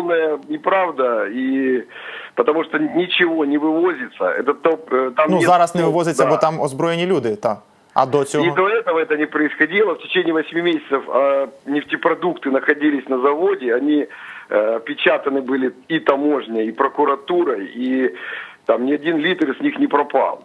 полная неправда, и потому что ничего не вывозится. Это то, э, там Ну нет- зараз не вивозиться, Да. бо там озброєні люди. Та а до И цього до этого это не происходило. В течение 8 месяцев а, нефтепродукты находились на заводе, они э, печатаны были и таможней, и прокуратурой, и там ни один литр из них не пропал.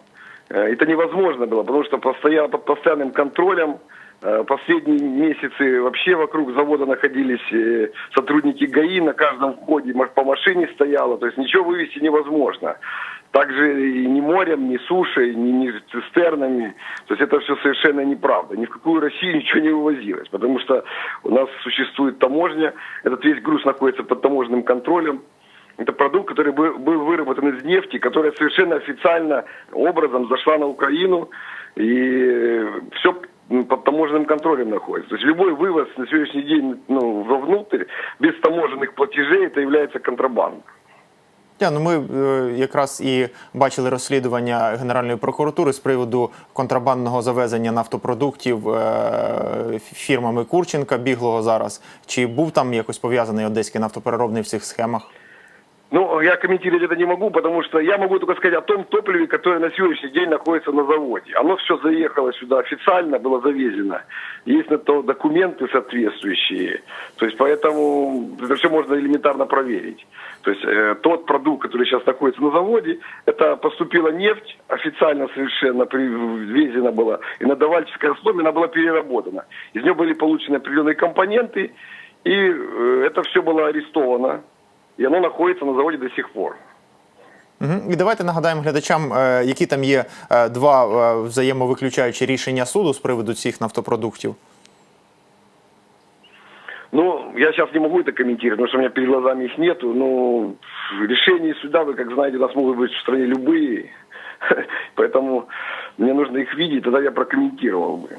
Э, Это невозможно было, потому что постоянно, под постоянным контролем э, последние месяцы вообще вокруг завода находились э, сотрудники ГАИ, на каждом входе по машине стояло, то есть ничего вывести невозможно. Также и ни морем, ни сушей, ни, ни цистернами. То есть это все совершенно неправда. Ни в какую Россию ничего не вывозилось. Потому что у нас существует таможня. Этот весь груз находится под таможенным контролем. Это продукт, который бы- был выработан из нефти, которая совершенно официально образом зашла на Украину. И все под таможенным контролем находится. То есть любой вывоз на сегодняшний день ну, вовнутрь без таможенных платежей это является контрабандой. Я, ну ми е, якраз і бачили розслідування Генеральної прокуратури з приводу контрабандного завезення нафтопродуктів е, фірмами Курченка біглого зараз. Чи був там якось пов'язаний одеський нафтопереробний в цих схемах? Ну, я комментировать это не могу, потому что я могу только сказать о том топливе, которое на сегодняшний день находится на заводе. Оно все заехало сюда официально, было завезено. Есть на то документы соответствующие. То есть поэтому это все можно элементарно проверить. То есть э, тот продукт, который сейчас находится на заводе, это поступила нефть, официально совершенно привезена была, и на давальческой основе она была переработана. Из нее были получены определенные компоненты, и э, это все было арестовано. И оно находится на заводе до сих пор. Мгм. І давайте нагадаємо глядачам, е, які там є е, два е, взаємовиключаючі рішення суду з приводу цих нафтопродуктів. Ну, я сейчас не могу это комментировать, потому что у меня перед глазами их нету. Но решения суда, вы как знаете, у нас могут быть в стране любые. Поэтому мне нужно их видеть, тогда я прокомментировал бы.